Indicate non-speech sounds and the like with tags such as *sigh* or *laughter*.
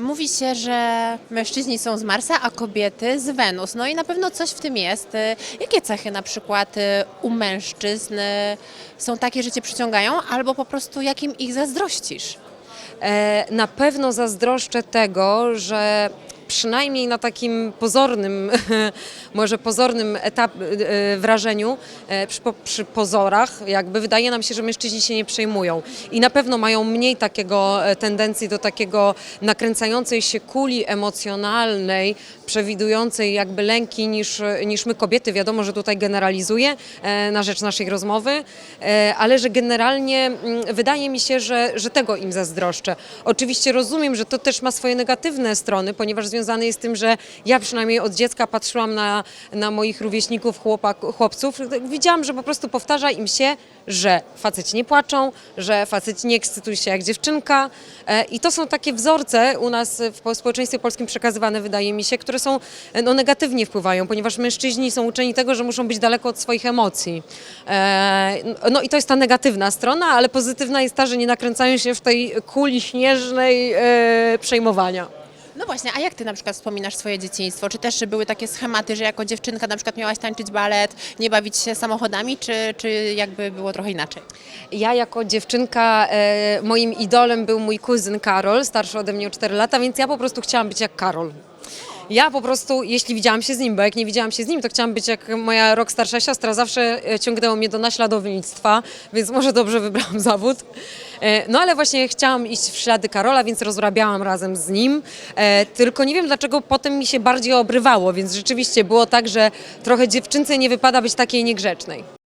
Mówi się, że mężczyźni są z Marsa, a kobiety z Wenus. No i na pewno coś w tym jest. Jakie cechy na przykład y, u mężczyzn y, są takie, że cię przyciągają, albo po prostu jakim ich zazdrościsz? E, Na pewno zazdroszczę tego, że przynajmniej na takim pozornym, *laughs* może pozornym etap, e, wrażeniu, e, przy, przy pozorach, jakby wydaje nam się, że mężczyźni się nie przejmują i na pewno mają mniej takiego e, tendencji do takiego nakręcającej się kuli emocjonalnej, przewidującej jakby lęki niż, niż my kobiety. Wiadomo, że tutaj generalizuję e, na rzecz naszej rozmowy, e, ale że generalnie mm, wydaje mi się, że, że tego im zazdroszczę. Oczywiście rozumiem, że to też ma swoje negatywne strony, ponieważ związane jest z tym, że ja przynajmniej od dziecka patrzyłam na, na moich rówieśników, chłopak, chłopców. Widziałam, że po prostu powtarza im się, że faceci nie płaczą, że faceci nie ekscytują się jak dziewczynka. E, I to są takie wzorce u nas w po- społeczeństwie polskim przekazywane, wydaje mi się, które są e, no, negatywnie wpływają, ponieważ mężczyźni są uczeni tego, że muszą być daleko od swoich emocji. E, No i to jest ta negatywna strona, ale pozytywna jest ta, że nie nakręcają się w tej kuli śnieżnej przejmowania. No właśnie, a jak ty na przykład wspominasz swoje dzieciństwo? Czy też były takie schematy, że jako dziewczynka na przykład miałaś tańczyć balet, nie bawić się samochodami, czy, czy jakby było trochę inaczej? Ja jako dziewczynka, e, moim idolem był mój kuzyn Karol, starszy ode mnie o 4 lata, więc ja po prostu chciałam być jak Karol. Ja po prostu, jeśli widziałam się z nim, bo jak nie widziałam się z nim, to chciałam być jak moja rok starsza siostra. Zawsze e, ciągnęło mnie do naśladownictwa, więc może dobrze wybrałam *laughs* zawód. E, No ale właśnie chciałam iść w ślady Karola, więc rozrabiałam razem z nim. E, Tylko nie wiem dlaczego potem mi się bardziej obrywało, więc rzeczywiście było tak, że trochę dziewczynce nie wypada być takiej niegrzecznej.